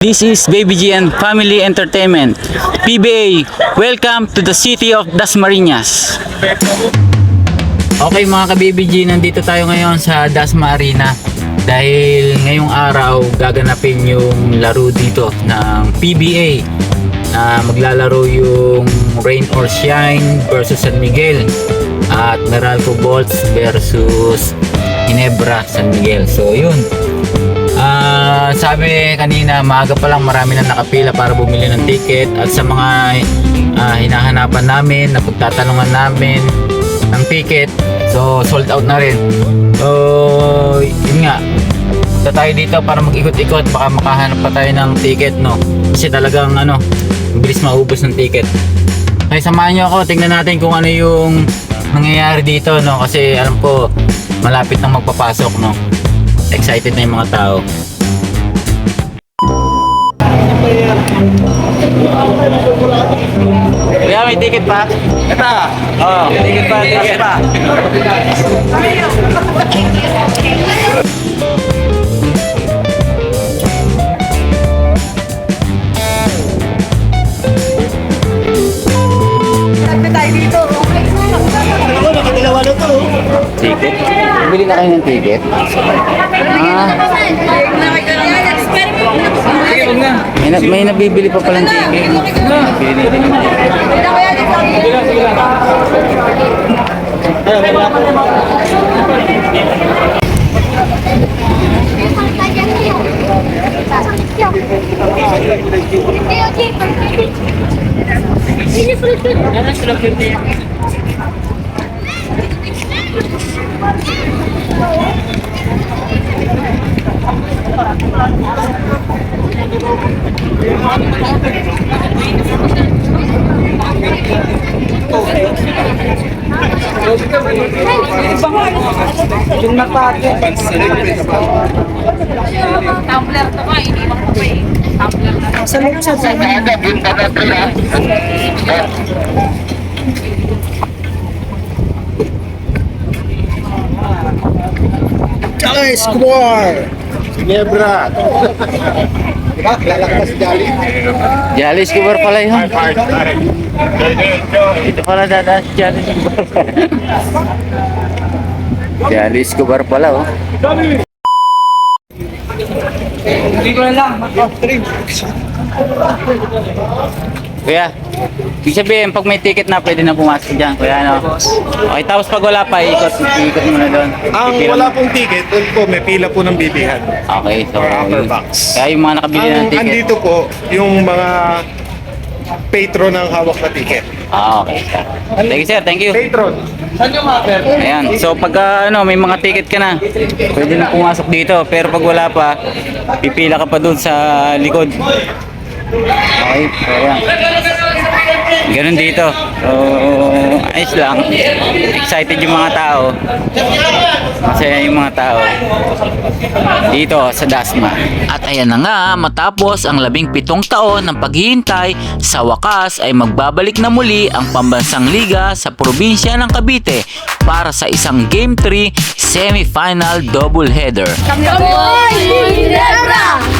This is Baby G and Family Entertainment. PBA, welcome to the city of Dasmariñas. Okay mga ka-Baby G, nandito tayo ngayon sa Dasma dahil ngayong araw gaganapin yung laro dito ng PBA na maglalaro yung Rain or Shine versus San Miguel at Meralco Bolts versus Ginebra San Miguel. So yun, Ah, sabi kanina, maaga pa lang marami na nakapila para bumili ng ticket at sa mga ah, hinahanapan namin, na pagtatanungan namin ng ticket, so sold out na rin. So, yun nga. Punta tayo dito para mag-ikot-ikot, baka makahanap pa tayo ng ticket, no? Kasi talagang ano, bilis maubos ng ticket. Kaya samahan nyo ako, tingnan natin kung ano yung nangyayari dito, no? Kasi alam ko, malapit na magpapasok, no? Excited na yung mga tao. Kuya, may ticket pa? Ito, Oo, may ticket pa, ticket pa. Bili na kayo ng ticket? Ah, may, na, may nabibili pa palang ticket. Bili din. Yung napake. Tumbler to ka, iniwan ko pa eh. Tumbler na. Sa loob sa Guys, Square! Ginebra! Diba? Kilala ka si Jolly? Jolly Scubar pala yun. Dito pala dadaan si Jolly Scubar. Jolly Scubar pala oh. Hindi ko na lang. Kuya, ibig sabihin, pag may ticket na, pwede na pumasok dyan, kuya, ano? Okay, tapos pag wala pa, ikot, ikot mo na doon. Ang Pipila wala mo. pong ticket, doon po may pila po ng bibihan. Okay, so, Or upper yun. box. Kaya yung mga nakabili ng Ang ticket. andito po, yung mga patron ng hawak na ticket. Ah, okay, sir. Thank you, sir. Thank you. Patron. Saan yung mapper? Ayan. So, pag ah, ano, may mga ticket ka na, pwede na pumasok dito. Pero pag wala pa, pipila ka pa doon sa likod. Okay, so ayan. Ganun dito. So, ayos lang. Excited yung mga tao. Masaya yung mga tao. Dito sa Dasma. At ayan na nga, matapos ang labing pitong taon ng paghihintay, sa wakas ay magbabalik na muli ang pambansang liga sa probinsya ng Cavite para sa isang Game 3 semi-final doubleheader. Kamoy! Ginebra!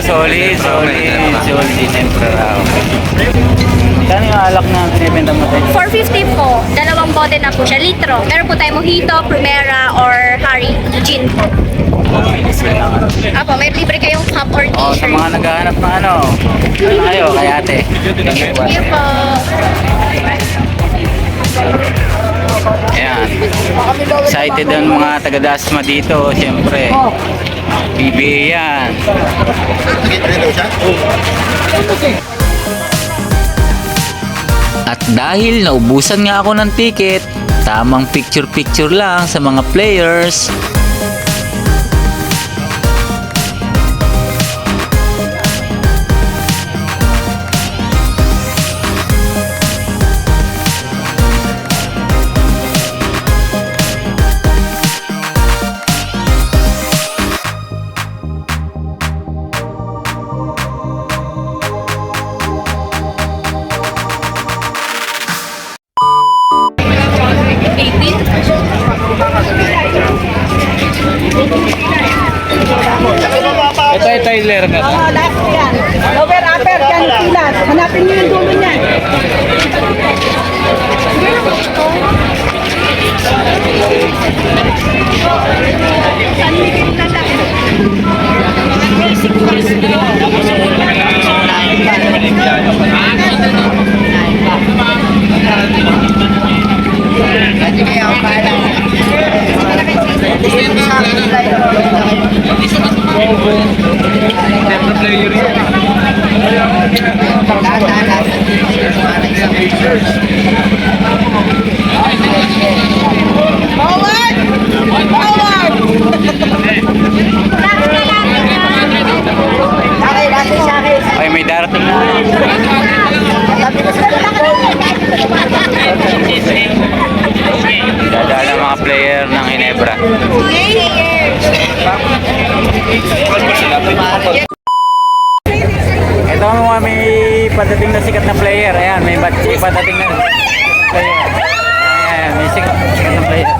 Solid, solid, solid Ginebra raw. Kano yung alak na binibenta mo tayo? 450 po. Dalawang bote na po siya. Litro. Meron po tayo mojito, primera, or Harry. Gin po. Apo, may libre kayong cup or Oh, sa t-shirt. mga naghahanap ng ano, ano kayo, kay ate. Here po. Ayan. Excited ang mga taga-Dasma dito, siyempre. PBA yan. At dahil naubusan nga ako ng ticket, tamang picture-picture lang sa mga players, Tyler na. Oo, lahat po yan. Lower, upper, yan, pilas. Hanapin niyo yung dulo niyan. player yun. Thank you. Padating na player. Ayan, may sikat, sikat na player.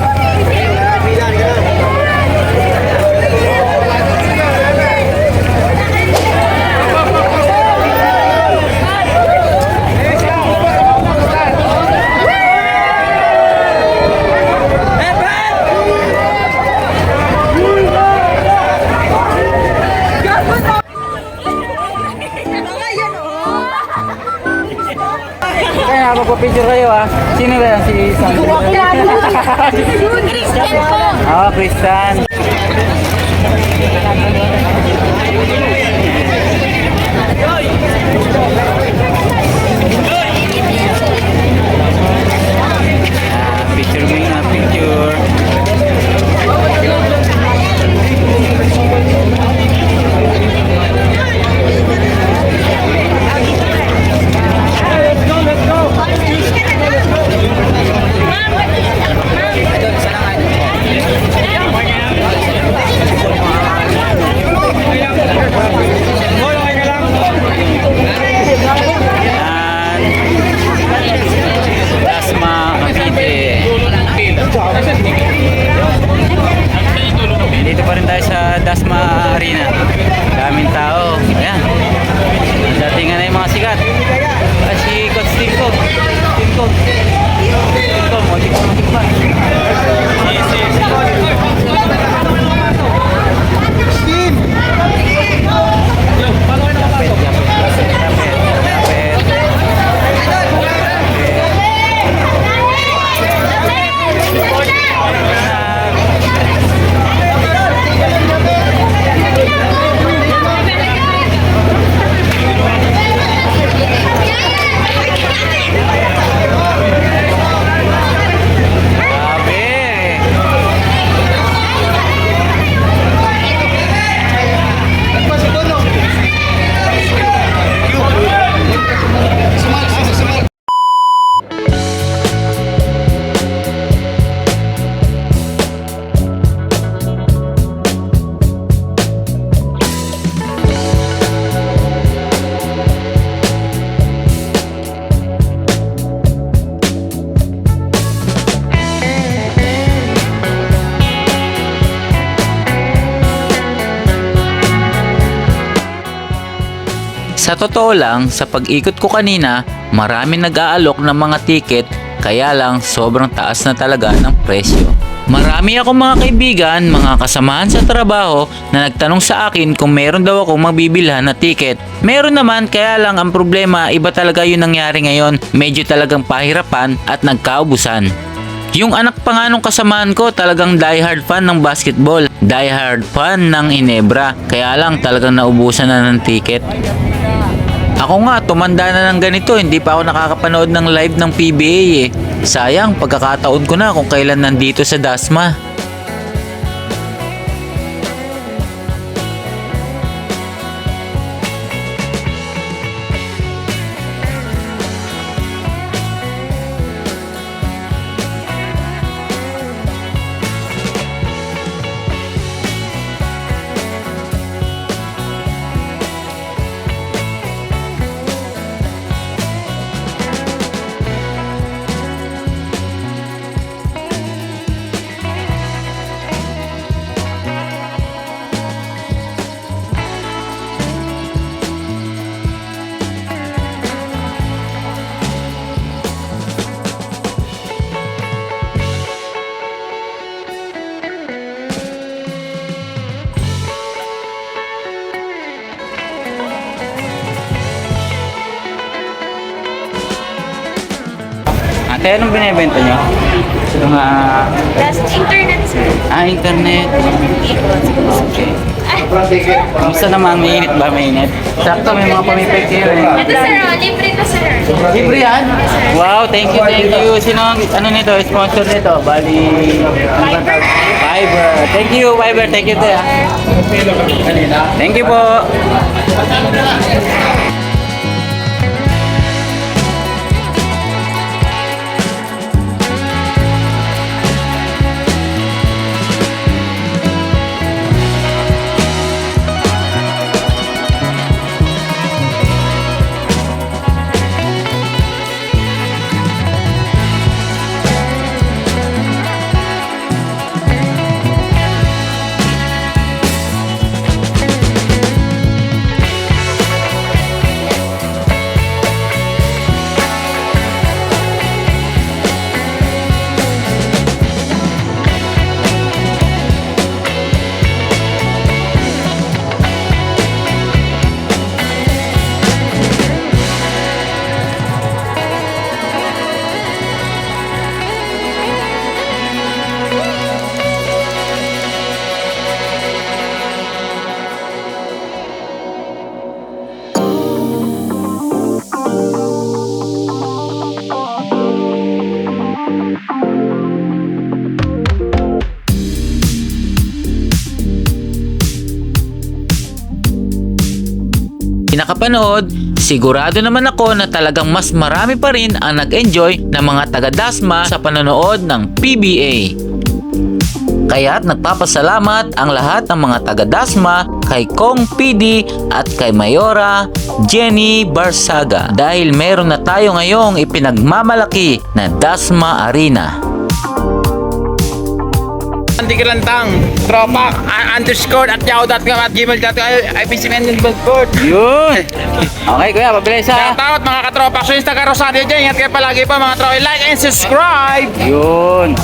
Kaya napagpa-picture kayo ah. Sino ba yan? Si Sandro? Christian po. Ah, Kristan. Ah, Picture mo picture. Dito pa rin tayo sa Dasma Arena. Daming tao. Ayan. Datingan na yung mga sikat. Ah, si Coach Tinko. Tinko. Tinko, motik pa, motik pa. Sa totoo lang, sa pag-ikot ko kanina, marami nag-aalok ng mga ticket kaya lang sobrang taas na talaga ng presyo. Marami akong mga kaibigan, mga kasamahan sa trabaho na nagtanong sa akin kung meron daw akong mabibilhan na ticket. Meron naman kaya lang ang problema iba talaga yung nangyari ngayon. Medyo talagang pahirapan at nagkaubusan. Yung anak pa nga nung kasamahan ko talagang diehard fan ng basketball. Diehard fan ng Inebra. Kaya lang talagang naubusan na ng ticket. Ako nga, tumanda na ng ganito, hindi pa ako nakakapanood ng live ng PBA eh. Sayang, pagkakataon ko na kung kailan nandito sa Dasma. Ate, anong binibenta nyo? Yung ah, Last internet, sir. ah, internet. Okay. Kamusta naman? Mainit ba? Mainit? Sakto, may mga pamipig kayo eh. Ito, sir, oh, libre to, sir. Libre yan? Wow, thank you, thank you. Sino ang, ano nito, sponsor nito? Bali, ano ba tawag? Fiverr. Thank you, Fiverr. Thank you, te. ah. Thank you po. Pinakapanood, sigurado naman ako na talagang mas marami pa rin ang nag-enjoy ng mga taga-Dasma sa panonood ng PBA. Kaya't nagpapasalamat ang lahat ng mga taga-Dasma kay Kong PD at kay Mayora Jenny Barsaga dahil meron na tayo ngayong ipinagmamalaki na Dasma Arena. Antikrantang, tropa, uh, underscore at yahoo.com at gmail.com Bangkort. Yun! Okay kuya, pabilis ha! Shoutout mga katropa ko sa Rosario dyan. Ingat kayo palagi pa mga tropa. Like and subscribe! Yun!